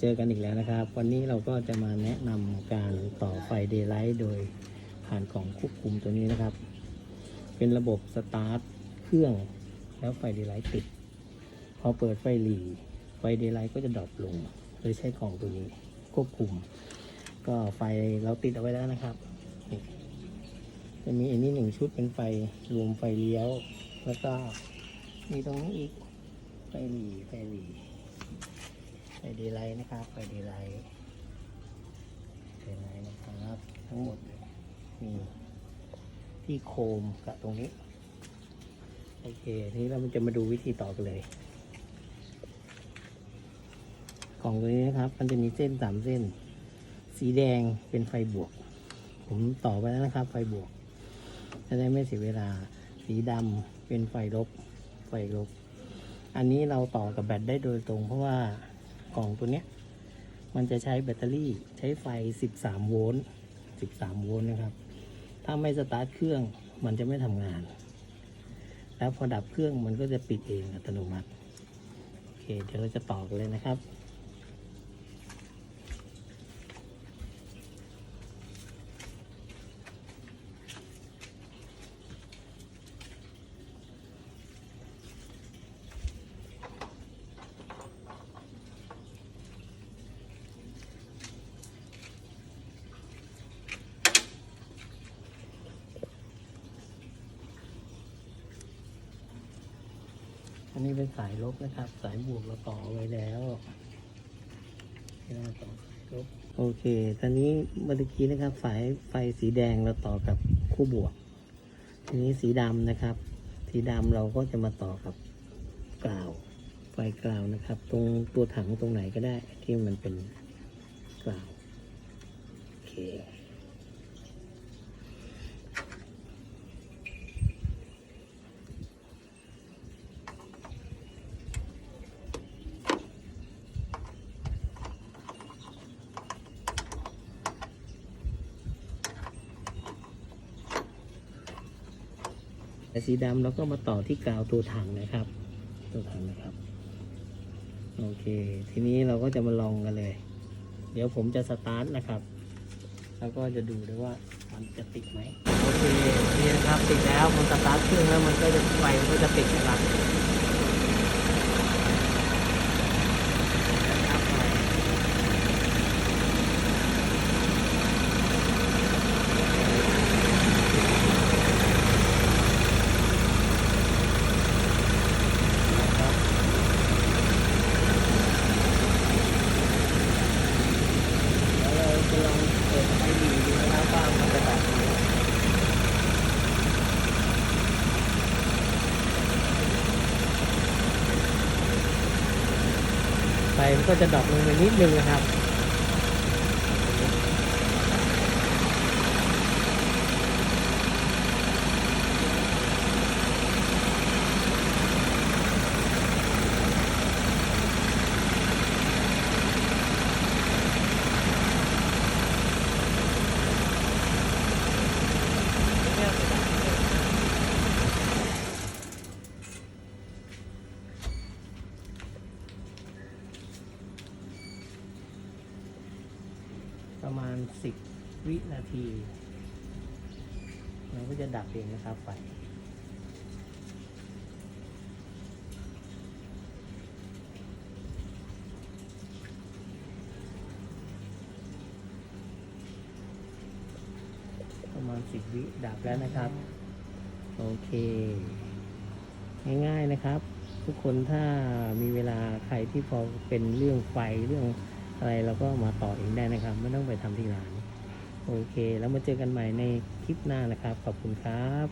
เจอกันอีกแล้วนะครับ วันนี้เราก็จะมาแนะนำการต่อไฟเดย์ไลท์โดยผ่านกล่องควบคุมตัวนี้นะครับ เป็นระบบสตาร์ทเครื่องแล้วไฟเดย์ไลท์ติด พอเปิดไฟหลีไฟเดย์ไลท์ก็จะดรอปลง โดยใช้กล่องตัวนี้ควบคุม ก็ไฟเราติดเอาไว้แล้วนะครับ จะมีอันนี้หนึ่งชุดเป็นไฟรวมไฟเลี้ยว แล้วก็มีตรงนี้อีกไฟหลีไฟหลี ไฟดย์ไลท์นะครับไฟดย์ไลท์ไฟเดย์ไลท์นะครับ ทั้งหมดมีที่โคมกับตรงนี้ โอเคทีนี้เราจะมาดูวิธีต่อกันเลยกล่องตัวนี้นะครับ มันจะมีเส้นสามเส้น สีแดงเป็นไฟบวก ผมต่อไปแล้วนะครับ ไฟบวก จะได้ไม่เสียเวลา สีดำเป็นไฟลบ ไฟลบ อันนี้เราต่อกับแบตได้โดยตรงเพราะว่า กล่องตัวเนี้ย มันจะใช้แบตเตอรี่ใช้ไฟ 13 โวลต์ 13 โวลต์นะครับ ถ้าไม่สตาร์ทเครื่องมันจะไม่ทำงาน แล้วพอดับเครื่องมันก็จะปิดเองอัตโนมัติ โอเค เดี๋ยวเราจะต่อกันเลยนะครับ อันนี้เป็นสายลบนะครับ สายบวกเราต่อไว้แล้วเราต่อสายลบโอเค ตอนนี้เมื่อกี้นะครับ สายไฟสีแดงเราต่อกับคู่บวก ทีนี้สีดำนะครับ สีดำเราก็จะมาต่อกับกล่าว ไฟกล่าวนะครับ ตรงตัวถังตรงไหนก็ได้ที่มันเป็นกล่าวโอเค แต่สีดำเราก็มาต่อที่กาวตัวถังนะครับ ตัวถังนะครับ โอเค ทีนี้เราก็จะมาลองกันเลย เดี๋ยวผมจะสตาร์ทนะครับ แล้วก็จะดูด้วยว่ามันจะติดไหมโอเคนี่นะครับติดแล้วมันสตาร์ทเครื่องแล้วมันก็จะไฟมันก็จะติดนะครับแล้วเราจะลองเปิดไฟดีดูนะครับว่ามันจะดับไหมไฟมัน ก็จะดรอปลงไปนิดนึงนะครับ ประมาณ 10 วินาทีมันก็จะดับเองนะครับไฟประมาณ 10 วิดับแล้วนะครับ โอเค ง่ายๆนะครับ ทุกคนถ้ามีเวลาใครที่พอเป็นเรื่องไฟเรื่อง อะไรเราก็มาต่อเองได้นะครับ ไม่ต้องไปทำที่ร้าน โอเค แล้วมาเจอกันใหม่ในคลิปหน้านะครับ ขอบคุณครับ